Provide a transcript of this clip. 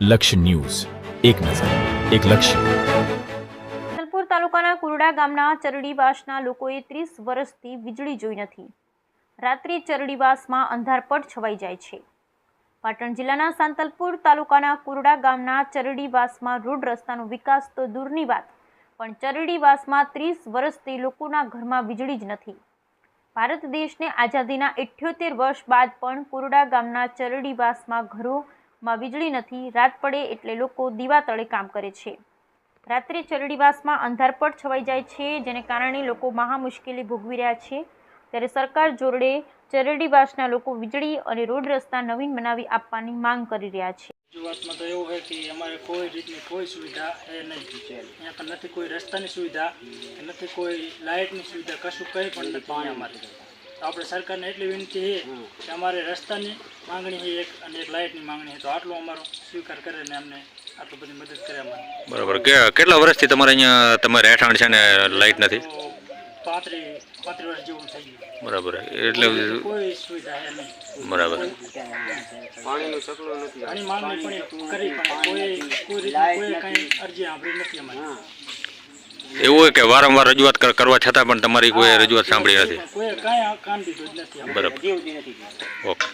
લક્ષ્ય ન્યૂઝ. એક નજર, એક લક્ષ્ય. જલપુર તાલુકાના કુરડા ગામના ચરડીવાસના લોકોએ ત્રીસ વર્ષથી વીજળી જોઈ નથી. રાત્રિ ચરડીવાસમાં અંધારપટ છવાઈ જાય છે. પાટણ જિલ્લાના સાંતલપુર તાલુકાના કુરડા ગામના ચરડીવાસમાં રોડ રસ્તાનો વિકાસ તો દૂરની વાત, પણ ચરડીવાસમાં ત્રીસ વર્ષથી લોકોના ઘરમાં વીજળી જ નથી. ભારત દેશને આઝાદીના ઇઠ્યોતેર વર્ષ બાદ પણ કુરડા ગામના ચરડીવાસમાં ઘરોમાં વીજળી નથી, રાત પડે એટલે લોકો દીવા તળે કામ કરે છે. રાત્રે ચરડીવાસમાં અંધારપટ છવાઈ જાય છે, જેને કારણે લોકો મહા મુશ્કેલી ભોગવી રહ્યા છે. ત્યારે સરકાર જોડે ચરડીવાસના લોકો વીજળી અને રોડ રસ્તા નવીન બનાવી આપવાની માંગ કરી રહ્યા છે. વાતમાં તો એવું છે કે અમારે કોઈ રીતની કોઈ સુવિધા એ નહીં અહીંયા નથી કોઈ રસ્તાની સુવિધા, નથી કોઈ લાઇટની સુવિધા, કશું કંઈ પણ નથી. અમારે તો આપણે સરકારને એટલી વિનંતી છે કે અમારે રસ્તાની માંગણી છે એક અને એક લાઇટની માંગણી છે. તો આટલો અમારો સ્વીકાર કરે ને અમને આટલું બધી મદદ કરે અમારે. બરાબર. કેટલા વર્ષથી તમારે અહીંયા તમારે રહેઠાણ છે ને લાઇટ નથી? તો પાંત્રીસ પાંત્રીસ વર્ષ જેવું થઈ ગયું. બરાબર. એટલે કોઈ સુવિધા છે નહીં. બરાબર. આની માંગણી પણ કરી પણ કોઈ કોઈ કોઈ કાંઈ અરજી નથી અમારે. એવું હોય કે વારંવાર રજૂઆત કર- કરવા છતાં પણ તમારી કોઈ રજૂઆત સાંભળી નથી. બરાબર. ઓકે.